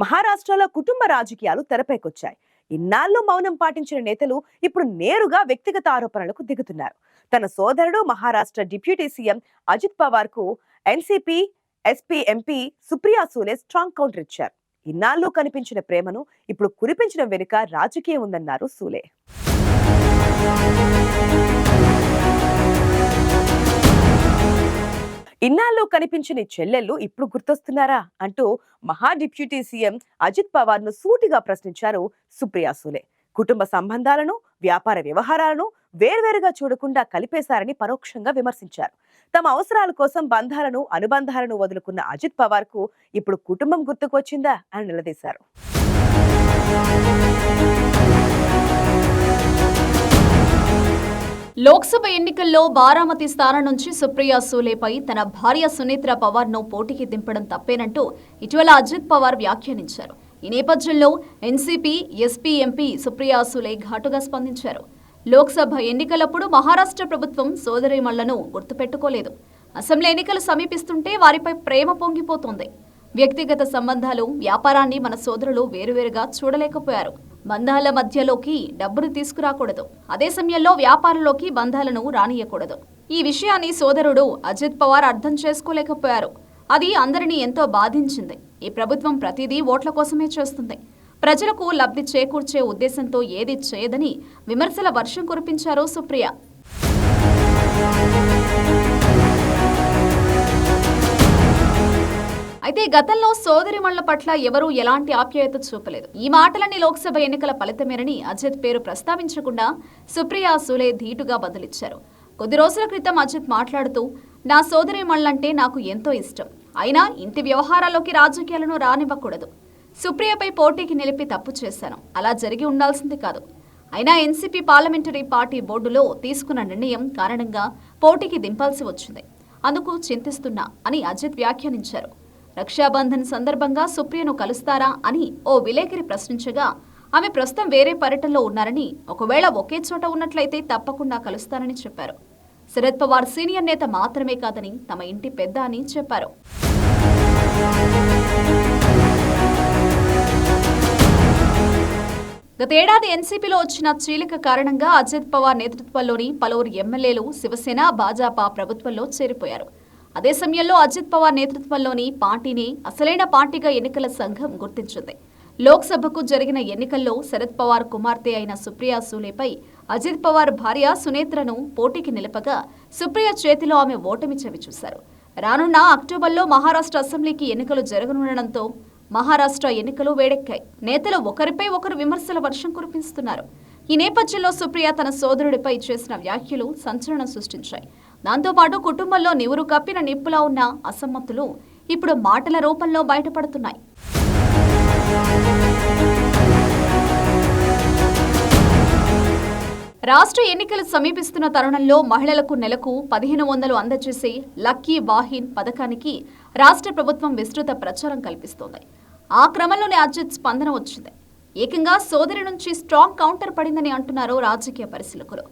మహారాష్ట్రలో కుటుంబ రాజకీయాలు తెరపైకొచ్చాయి. ఇన్నాళ్ళు మౌనం పాటించిన నేతలు ఇప్పుడు నేరుగా వ్యక్తిగత ఆరోపణలకు దిగుతున్నారు. తన సోదరుడు Maharashtra deputy CM Ajit పవార్కు NCP SP MP Supriya Sule strong counter ఇచ్చారు. ఇన్నాళ్ళు కనిపించిన ప్రేమను ఇప్పుడు కురిపించడం వెనుక రాజకీయం ఉందన్నారు సూలే. ఇన్నాళ్ళు కనిపించిన చెల్లెళ్ళు ఇప్పుడు గుర్తొస్తున్నారా? అంటూ మహా డిప్యూటీ సీఎం అజిత్ పవార్ను సూటిగా ప్రశ్నించారు సుప్రియా సూలే. కుటుంబ సంబంధాలను వ్యాపార వ్యవహారాలను వేర్వేరుగా చూడకుండా కలిపేశారని పరోక్షంగా విమర్శించారు. తమ అవసరాల కోసం బంధాలను అనుబంధాలను వదులుకున్న అజిత్ పవార్కు ఇప్పుడు కుటుంబం గుర్తుకు వచ్చిందా అని నిలదీశారు. లోక్సభ ఎన్నికల్లో బారామతి స్థానం నుంచి సుప్రియా సూలేపై తన భార్య సునీత్ర పవార్ను పోటీకి దింపడం తప్పేనంటూ ఇటీవల అజిత్ పవార్ వ్యాఖ్యానించారు. ఈ నేపథ్యంలో NCP SP MP Supriya Sule ఘాటుగా స్పందించారు. లోక్సభ ఎన్నికలప్పుడు మహారాష్ట్ర ప్రభుత్వం సోదరిమళ్ళను గుర్తుపెట్టుకోలేదు. అసెంబ్లీ ఎన్నికలు సమీపిస్తుంటే వారిపై ప్రేమ పొంగిపోతోంది. వ్యక్తిగత సంబంధాలు వ్యాపారాన్ని మన సోదరులు వేరువేరుగా చూడలేకపోయారు. బంధాల మధ్యలోకి డబ్బును తీసుకురాకూడదు. అదే సమయంలో వ్యాపారంలోకి బంధాలను రానియకూడదు. ఈ విషయాన్ని సోదరుడు అజిత్ పవార్ అర్థం చేసుకోలేకపోయారు. అది అందరినీ ఎంతో బాధించింది. ఈ ప్రభుత్వం ప్రతిదీ ఓట్ల కోసమే చేస్తుంది. ప్రజలకు లబ్ధి చేకూర్చే ఉద్దేశంతో ఏది చేయదని విమర్శల వర్షం కురిపించారు సుప్రియ. అయితే గతంలో సోదరిమణుల పట్ల ఎవరూ ఎలాంటి ఆప్యాయత చూపలేదు. ఈ మాటలన్నీ లోక్సభ ఎన్నికల ఫలితమేనని అజిత్ పేరు ప్రస్తావించకుండా సుప్రియా సూలే ధీటుగా బదులిచ్చారు. కొద్ది రోజుల క్రితం అజిత్ మాట్లాడుతూ నా సోదరిమణులంటే నాకు ఎంతో ఇష్టం. అయినా ఇంటి వ్యవహారాల్లోకి రాజకీయాలను రానివ్వకూడదు. సుప్రియపై పోటీకి నిలిపి తప్పు చేశాను. అలా జరిగి ఉండాల్సింది కాదు. అయినా ఎన్సీపీ పార్లమెంటరీ పార్టీ బోర్డులో తీసుకున్న నిర్ణయం కారణంగా పోటీకి దింపాల్సి వచ్చింది. అందుకు చింతిస్తున్నా అని అజిత్ వ్యాఖ్యానించారు. రక్షాబంధన్ సందర్భంగా సుప్రియను కలుస్తారా అని ఓ విలేకరి ప్రశ్నించగా ఆమె ప్రస్తుతం వేరే పర్యటనలో ఉన్నారని ఒకవేళ ఒకే చోట ఉన్నట్లయితే తప్పకుండా కలుస్తారని చెప్పారు. శరద్ పవార్ సీనియర్ నేత మాత్రమే కాదని తమ ఇంటి పెద్ద అని చెప్పారు. గతేడాది ఎన్సీపీలో వచ్చిన చీలిక కారణంగా అజిత్ పవార్ నేతృత్వంలోని పలువురు ఎమ్మెల్యేలు శివసేన భాజపా ప్రభుత్వంలో చేరిపోయారు. అదే సమయంలో అజిత్ పవార్ నేతృత్వంలోని పార్టీని అసలైన పార్టీగా ఎన్నికల సంఘం గుర్తించింది. లోక్సభకు జరిగిన ఎన్నికల్లో శరద్ పవార్ కుమార్తె అయిన సుప్రియా సూలేపై అజిత్ పవార్ భార్య సునేత్రను పోటీకి నిలపగా సుప్రియ చేతిలో ఆమె ఓటమి చవిచూశారు రానున్న అక్టోబర్లో మహారాష్ట్ర అసెంబ్లీకి ఎన్నికలు జరగనుండడంతో మహారాష్ట్ర ఎన్నికలు వేడెక్కాయి. నేతలు ఒకరిపై ఒకరు విమర్శల వర్షం కురిపిస్తున్నారు. ఈ నేపథ్యంలో సుప్రియ తన సోదరుడిపై చేసిన వ్యాఖ్యలు సంచలనం సృష్టించాయి. దాంతోపాటు కుటుంబంలో నివురు కప్పిన నిప్పులా ఉన్న అసమ్మతులు ఇప్పుడు మాటల రూపంలో బయటపడుతున్నాయి. రాష్ట్ర ఎన్నికలు సమీపిస్తున్న తరుణంలో మహిళలకు నెలకు పదిహేను వందలు అందజేసే లక్కీ వాహిన్ పథకానికి రాష్ట్ర ప్రభుత్వం విస్తృత ప్రచారం కల్పిస్తోంది. ఆ క్రమంలోనే అజిత్ స్పందన వచ్చింది. ఏకంగా సోదరి నుంచి స్ట్రాంగ్ కౌంటర్ పడిందని అంటున్నారు రాజకీయ పరిశీలకులు.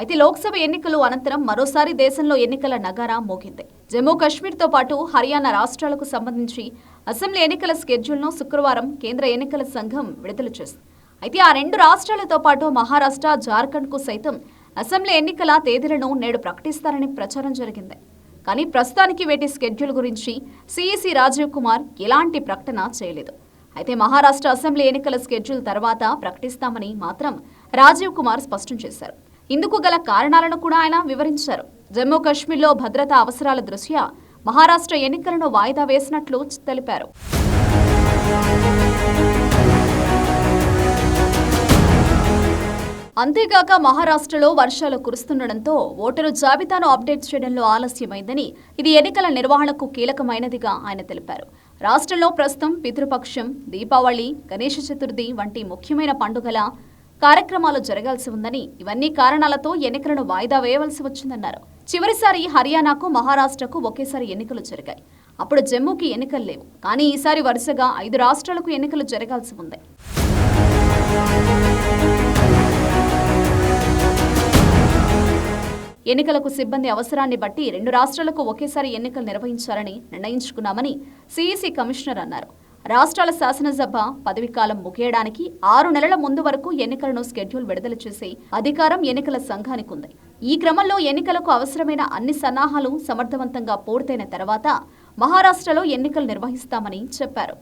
అయితే లోక్సభ ఎన్నికలు అనంతరం మరోసారి దేశంలో ఎన్నికల నగారా మోగింది. జమ్మూ కాశ్మీర్తో పాటు హర్యానా రాష్ట్రాలకు సంబంధించి అసెంబ్లీ ఎన్నికల స్కెడ్యూల్ను శుక్రవారం కేంద్ర ఎన్నికల సంఘం విడుదల చేసింది. అయితే ఆ రెండు రాష్ట్రాలతో పాటు మహారాష్ట్ర జార్ఖండ్కు సైతం అసెంబ్లీ ఎన్నికల తేదీలను నేడు ప్రకటిస్తారని ప్రచారం జరిగింది. కానీ ప్రస్తుతానికి వేటి స్కెడ్యూల్ గురించి సిఈసి రాజీవ్ కుమార్ ఎలాంటి ప్రకటన చేయలేదు. అయితే మహారాష్ట్ర అసెంబ్లీ ఎన్నికల స్కెడ్యూల్ తర్వాత ప్రకటిస్తామని మాత్రం రాజీవ్ కుమార్ స్పష్టం చేశారు. ఇందుకు గల కారణాలను కూడా ఆయన వివరించారు. జమ్మూ కాశ్మీర్లో భద్రతా అవసరాల దృష్ట్యా మహారాష్ట్ర ఎన్నికలను వాయిదా వేసినట్లు తెలిపారు. అంతేగాక మహారాష్ట్రలో వర్షాలు కురుస్తుండటంతో ఓటరు జాబితాను అప్డేట్ చేయడంలో ఆలస్యమైందని ఇది ఎన్నికల నిర్వహణకు కీలకమైనదిగా ఆయన తెలిపారు. రాష్ట్రంలో ప్రస్తుతం పితృపక్షం దీపావళి గణేష చతుర్థి వంటి ముఖ్యమైన పండుగల కార్యక్రమాలు జరగాల్సి ఉందని ఇవన్నీ కారణాలతో ఎన్నికలను వాయిదా వేయవలసి వచ్చిందన్నారు. చివరిసారి హర్యానాకు మహారాష్ట్రకు ఒకేసారి ఎన్నికలు జరిగాయి. అప్పుడు జమ్మూకి ఎన్నికలు లేవు. కానీ ఈసారి వరుసగా ఐదు రాష్ట్రాలకు ఎన్నికలు జరగాల్సి ఉంది. ఎన్నికలకు సిబ్బంది అవసరాన్ని బట్టి రెండు రాష్ట్రాలకు ఒకేసారి ఎన్నికలు నిర్వహించాలని నిర్ణయించుకున్నామని సీఈసీ కమిషనర్ అన్నారు. రాష్ట్రాల శాసనసభ పదవీకాలం ముగియడానికి ఆరు నెలల ముందు వరకు ఎన్నికలను షెడ్యూల్ విడుదల చేసే అధికారం ఎన్నికల సంఘానికి ఉంది ఈ క్రమంలో ఎన్నికలకు అవసరమైన అన్ని సన్నాహాలు సమర్థవంతంగా పూర్తయిన తర్వాత మహారాష్ట్రలో ఎన్నికలు నిర్వహిస్తామని చెప్పారు.